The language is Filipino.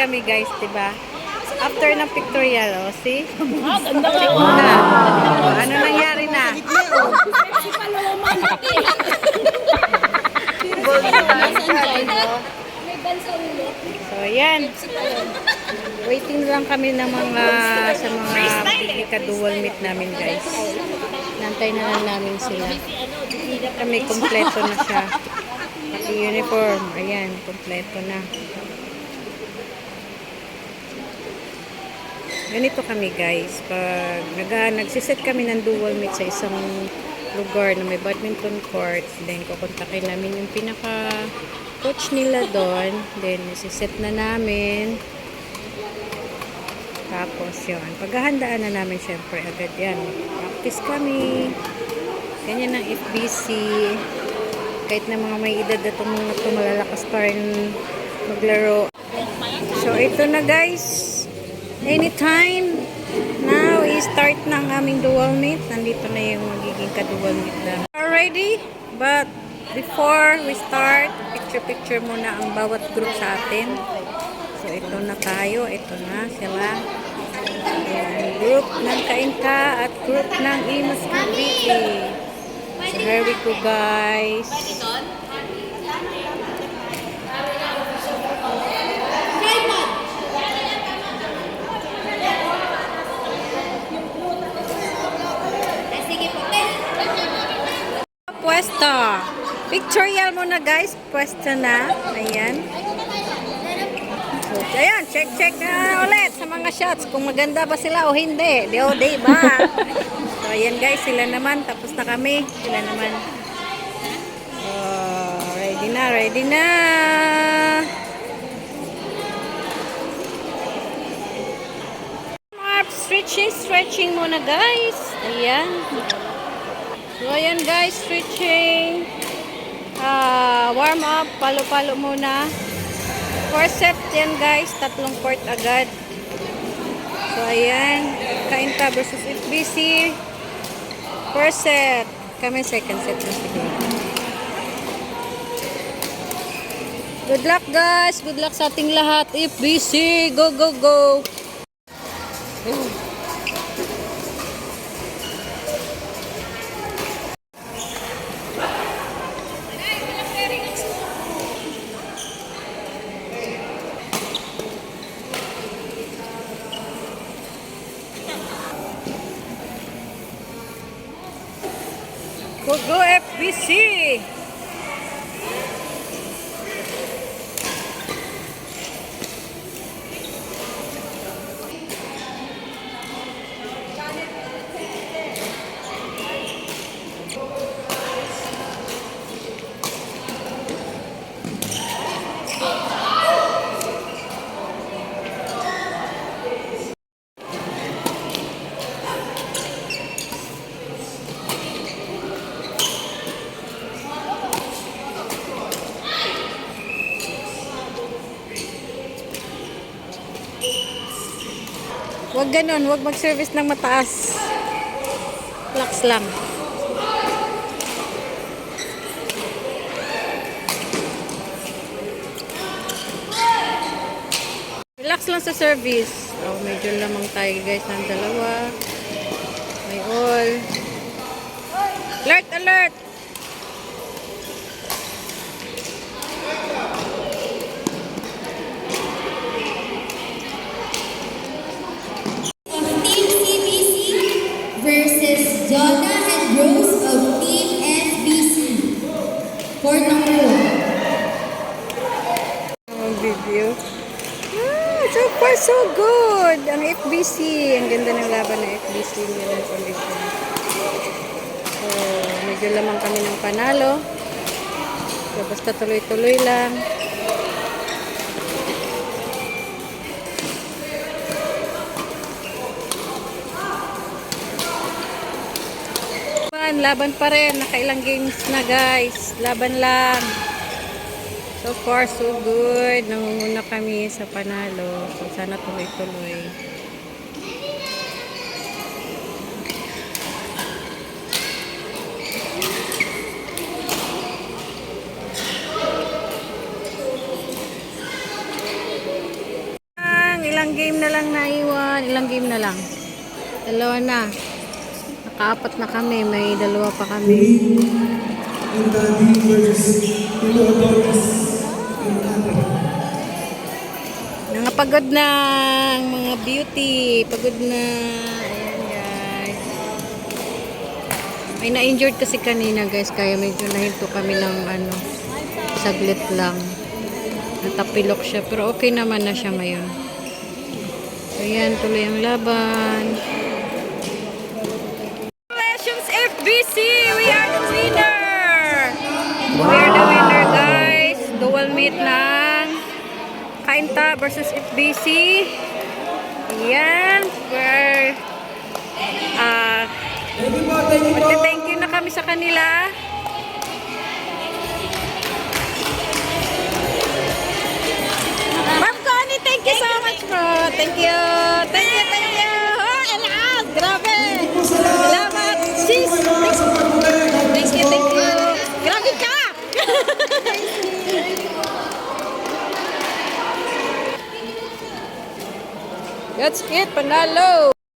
kami guys, di ba? After ng pictorial, oh, see? Ah, ganda. Na. Oh, ano nangyari na? So, ayan. Waiting lang kami ng mga sa mga pika dual meet namin guys. Nantay na lang namin sila. Kami kompleto na siya. Pati uniform. Ayan, kompleto na. Ganito kami guys. Pag nag nagsiset kami ng dual meet sa isang lugar na may badminton court, then kukontakin namin yung pinaka coach nila doon. Then, isiset na namin. Tapos yun, paghahandaan na namin syempre agad yan. Practice kami. Ganyan ang FBC. Kahit na mga may edad na itong mga pa rin maglaro. So ito na guys. Anytime. Now, i-start na ang aming dual meet. Nandito na yung magiging ka-dual meet na. Already? But before we start, picture-picture muna ang bawat group sa atin. So, ito na tayo. Ito na sila. Ayan, group ng Kainta at group ng Imus Cavite. So, here we go, guys. Pwesto. Pictorial muna, guys. Pwesto na. Ayan. Ayan, check, check na ulit sa mga shots kung maganda ba sila o hindi. Di o, di ba? so, ayan guys, sila naman. Tapos na kami. Sila naman. Oh, ready na, ready na. Stretching, stretching muna guys. Ayan. So, ayan guys, stretching. Ah, warm up, palo-palo muna. Four set yan guys, tatlong court agad. So ayan, Kainta versus FBC. First set. Kami second set na. Good luck guys, good luck sa ating lahat. FBC, go go go. Go go FBC. Huwag ganun, huwag mag-service ng mataas. Relax lang. Relax lang sa service. Oh, medyo lamang tayo guys ng dalawa. May all. Alert, alert! Court number one. Ang video. Ah, so far so good. Ang FBC. Ang ganda ng laban ng FBC nila ng condition. So, medyo lamang kami ng panalo. So, basta tuloy-tuloy lang. laban pa rin. Nakailang games na guys. Laban lang. So far, so good. Nangunguna kami sa panalo. So sana tuloy-tuloy. Ilang game na lang naiwan. Ilang game na lang. Dalawa na. Nakaapat na kami. May dalawa pa kami. Daddy versus Theodorus and Ate. Nangapagod na ang mga beauty. Pagod na. Ayan guys. May na-injured kasi kanina guys. Kaya medyo nahinto kami ng ano. Saglit lang. Natapilok siya. Pero okay naman na siya ngayon. So yan, tuloy ang laban. FBC! We are the winner! We are the winner guys. Dual meet ng Kainta versus FBC. Yan. We're ah Thank you na kami sa kanila. Ma'am Connie, thank you so much bro. Thank you, That's it, panalo.